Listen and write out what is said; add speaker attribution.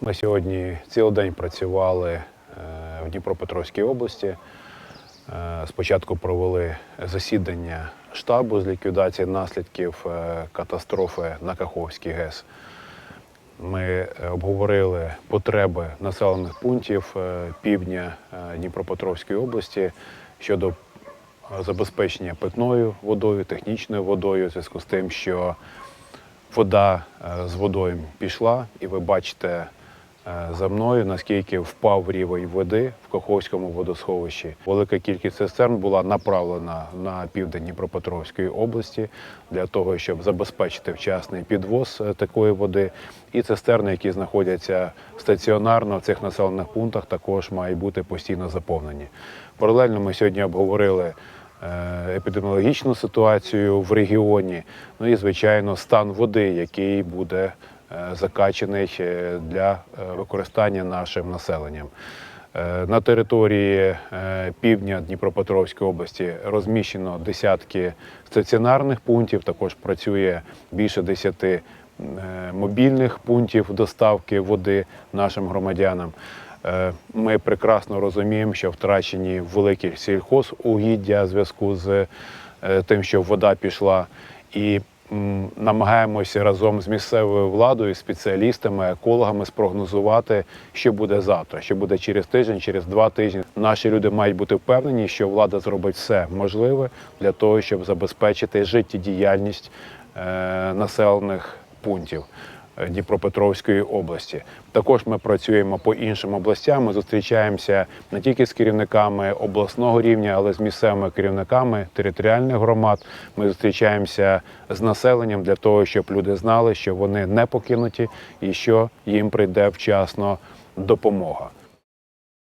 Speaker 1: Ми сьогодні цілий день працювали е, в Дніпропетровській області. Е, Спочатку провели засідання штабу з ліквідації наслідків е, катастрофи на Каховській ГЕС. Ми обговорили потреби населених пунктів півдня Дніпропетровської області щодо забезпечення питною водою, технічною водою, в зв'язку з тим, що вода з водою пішла, і ви бачите за мною, наскільки впав рівень води в Каховському водосховищі. Велика кількість цистерн була направлена на південь Дніпропетровської області для того, щоб забезпечити вчасний підвоз е, такої води. І цистерни, які знаходяться стаціонарно в цих населених пунктах, також мають бути постійно заповнені. Паралельно ми сьогодні обговорили е, епідеміологічну ситуацію в регіоні, ну і звичайно стан води, який буде е, закачаний е, для е, використання нашим населенням. Е, На території е, півдня Дніпропетровської області розміщено десятки стаціонарних пунктів. Також працює більше десяти е, мобільних пунктів доставки води нашим громадянам. Е, Ми прекрасно розуміємо, що втрачені великі сільхозугіддя в зв'язку з е, тим, що вода пішла, і намагаємося разом з місцевою владою, спеціалістами, екологами спрогнозувати, що буде завтра, що буде через тиждень, через два тижні. Наші люди мають бути впевнені, що влада зробить все можливе для того, щоб забезпечити життєдіяльність е, населених пунктів. Е, Дніпропетровської області. Також ми працюємо по іншим областям. Ми зустрічаємося не тільки з керівниками обласного рівня, але з місцевими керівниками територіальних громад. Ми зустрічаємося з населенням для того, щоб люди знали, що вони не покинуті і що їм прийде вчасно допомога.